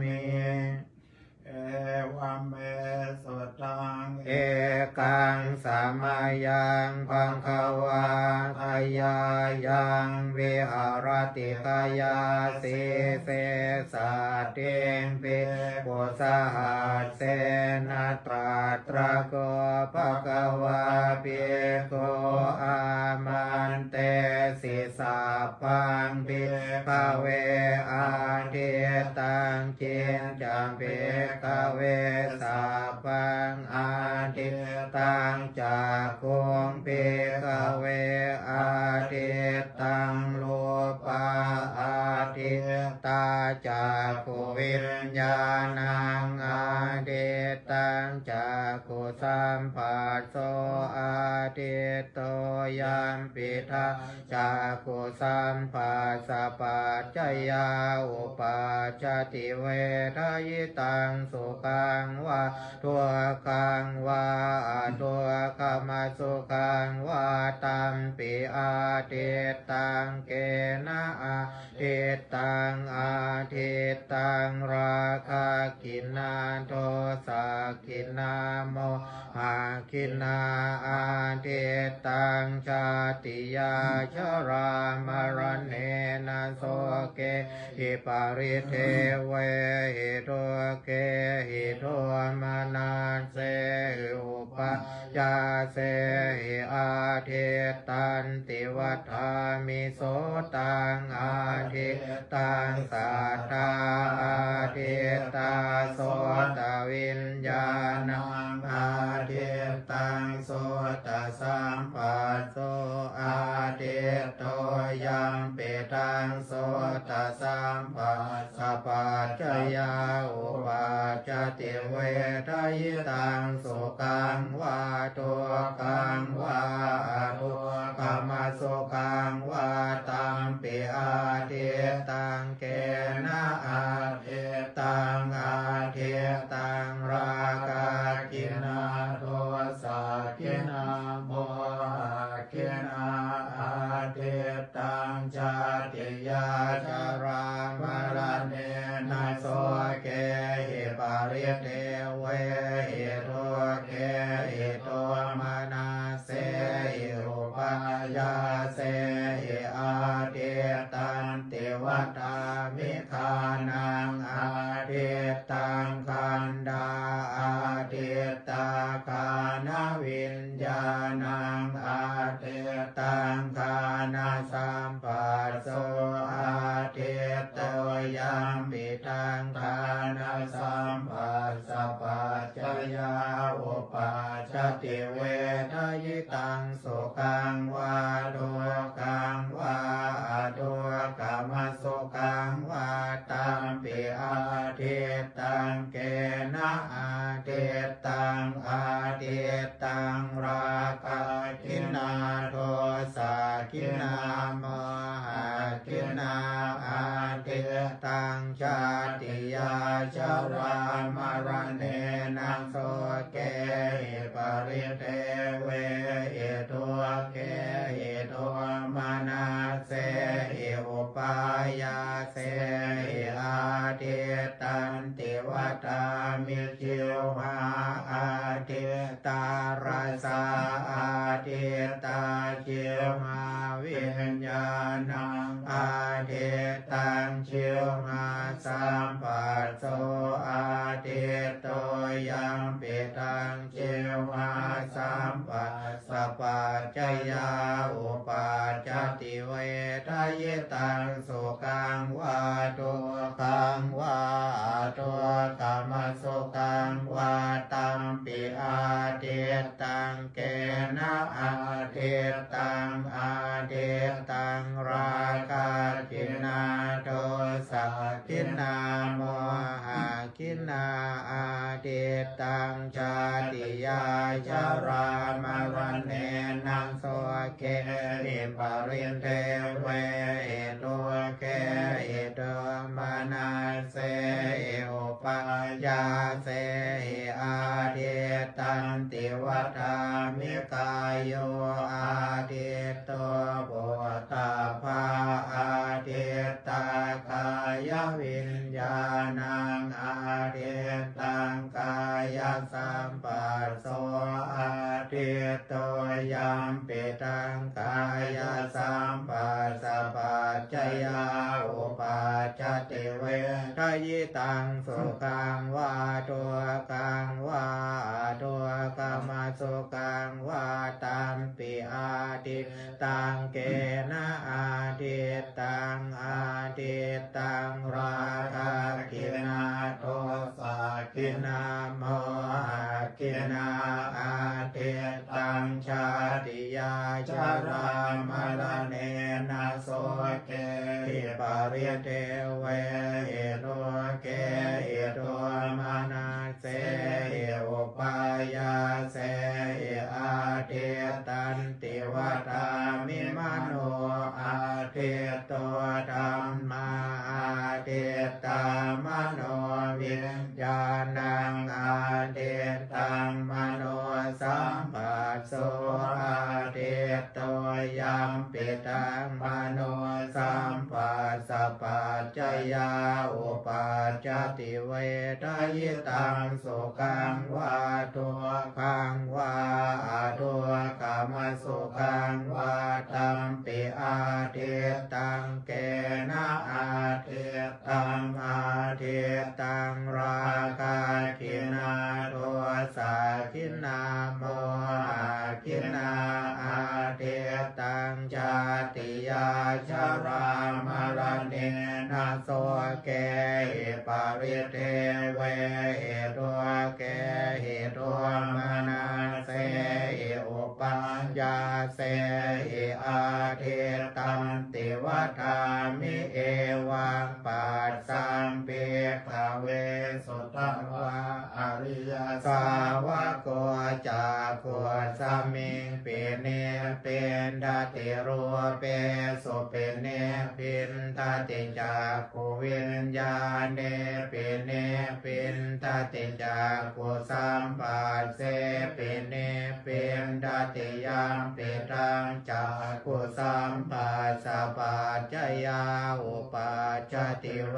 มิเอวัมเมสุตังเอกังสามายังพังคาวาทายายังเวหารติกายา ญาณังอาเดตังจากุสัมปัสโสอา ตโตยัมปิทาจากุสัมปัสสะปัจจยาอุปาจติเวทายตังสุขังวาทัวคังวาทัวขมาสุขังวาตัมปิอาทิตตังเกนะอาทิตตังอาทิตตังราคากินาโทสากินาโม หากินาอาทิตตังชาติยาชรามรณเนนะโสเกหิปาริเทเวหิโทเกหิโทมานาเสอุปยาเสหิอาทิตตันติวัฏามิโสตังอาทิตังสัทธาอาทิตตาโสตวิญ ทิโตยังเปตังโสตสัมปัสสะปัจจยาอุปาจติเวทายตังสุขังวาตัวกังวาตัวกามาสุขังวาตัมปิอาทิตตังเกนะอาทิตตังอาทิตตัง เสหิอาทิตตันติวัฏามิคานังอาทิตตังคันดาอาทิตาคานวิญญาณังอาทิตตังคานาสัมปัสโสอาทิตโตยัมปิตังคานาสัมปัสสะปัจจยา โมหะกินาอาทิตตังชาติยาชรามรณเนนังโสเกหิปริเทเวหิตัวเกหิตัวมานาเสหิอุปายาเสหิอาทิตตันติวตามิจิวหา เวทายตังสุขังวาตัวขังวาตัวกามสุขังวาตัมปิอาทิตตังเกนะอาทิต ตังชาติยาชารามรณเนนังโสเกหิปรินเทเวเอตัวเกหิตมานาเสอุปายาเสอาทิตตันติวัฏามิกายโยอาทิตโตปุต ยิตังสุขังวาตัวกั เกหิปาริเทเวหิโนเกหิโตมานาเสหิอุปายาเสหิอาทิตตันติวตามิมโนอาทิตโตธรรมาอาทิตตามโนวิญญาณังอาทิตตังมโนสัมปัสโสอาทิตโตยัมปิตังมโน ยาอุปาจติเวทยิตังสุขังวาตัวขังวาตัวกามสุขังวาตัมปิอาทิตังเกนะอาทิตัง เกหิปาริเทเวหิตัวเกหิตัวมานาเสหิอุปัญญาเสหิอาทิตตันติวัฏามิเอวังปัสสัมเปขเวสุตตวะอริยสาวกโกจากัวสมิงเปเนเป็นดาติรูเปสุเปเนปิน ทาติจากกุวิญญาเนเปเนปินทาติจากกุสัมปัสเสเปเนป็นดาติยังเปตังจากกุสัมปัสสะปัจจยาอุปัจจติเว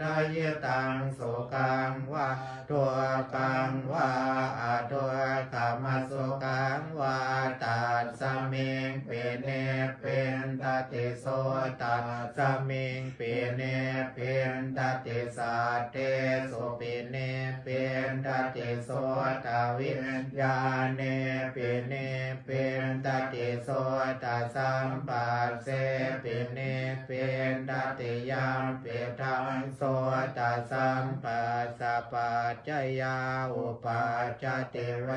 ทายตังสุขังวาตัวกังวาตัวกามสุขังวาตั ติโสตัสมิงเปเนเป็นตติสัตเตสุเปเนเป็นตติโสตวิญญาเนเปเนเป็นตติโสตสัมปัสเสเปเนเป็นตติยามเปทังโสตสสัมปัสสะปัจจยาอุปัจจติเว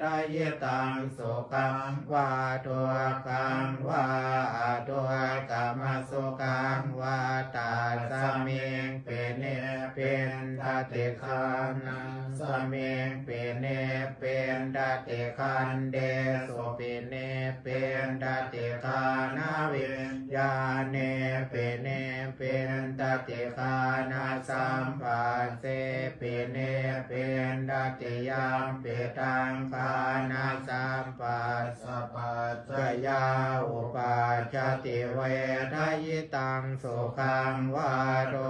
ทายตังสุขังวาตัวกังวาตัวกามสุขังวาตาสมิงเปนเนเป็นทติคัน นังสมิงเปเนเป็นทติคันเดสุเปเนเป็นทติคานาวิญญาเนเปเนเป็นทติคานาสัมปัสเสเปเนเป็นทติยามเปตังคานาสัมปัสสะปัจจยาอุปัจติเวทายตังสุขังวาตัว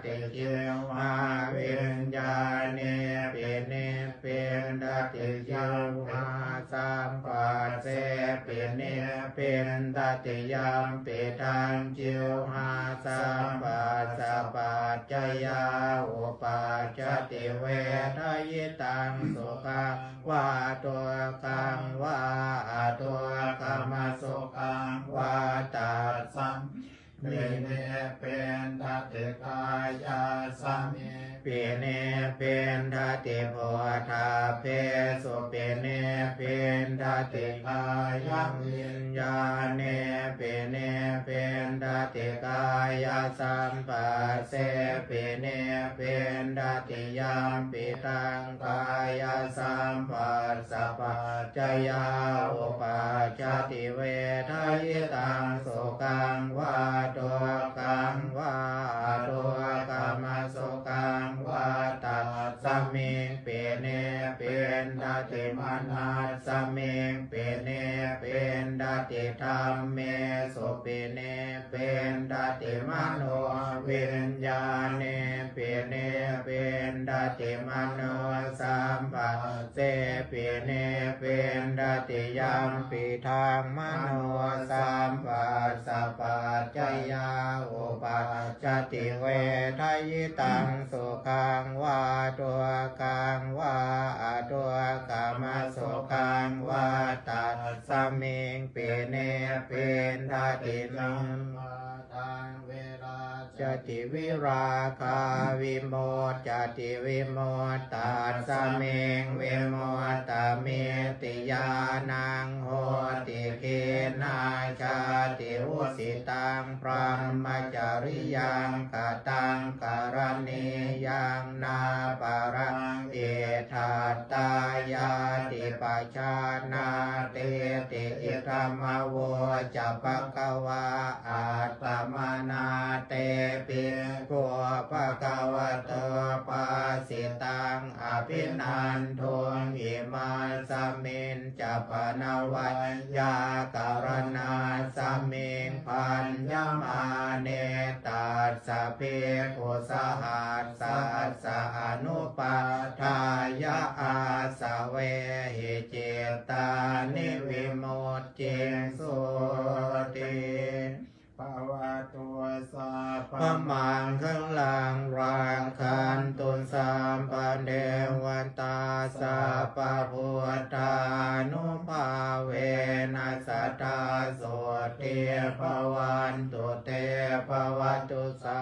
ตติชิยุหาวิญญาเนเปเนเป็นตติชิยุหาสัมปัสเสเปเนเป็นตติยามเปตังจิวหาสัมปัสสะปัจจยาอุปัจติเวทายตังสุขังวาตัวกังวาตัวกามสุขังวาตัสสัมเมเนเป็นายาสามิเปเนเป็นทาติโพธาเพสุเปเนเป็นทาติกายังวิญญาเนเปเนเป็นทาติกายสัมปัสเสเปเนเป็นทาติยามปิตังกายสัมปัสสะปัจจยาอุปัจจติเว ปิเนเปเนเป็นดติมโนสัมปะเสปิเนเป็นดติยามปิทางมโนสัมปัสสะปัจจยาอุปัจติเวทายตังสุขังวาตัวกังวาอตัวกามสุขังวาตัสสะเมงเปเนเป็นทตินังทางเว จติวิราคาวิโมตจติวิโมตตัสสเมงวิโมตตเมติยานังโหติเกนาชาติอุสิตังพรหมจาริยังกตังการณียังนาปรังเอธาตายาติปัจจา มโวจะปะกวาอาตตมนาเตปิโกภะคะวะโตปัสสิตังอภินันทุงอิมาสมินจะปนวัยยาการณาสมิงพันยมาเนตัสสะเพกุสหัสสะสะอนุปัฏายะ พมังคังลังรางคันตุนสามปันเดวันตาสาปะพุทธานุภาเวนัสตตาโสติภวันตุเตภวตุสา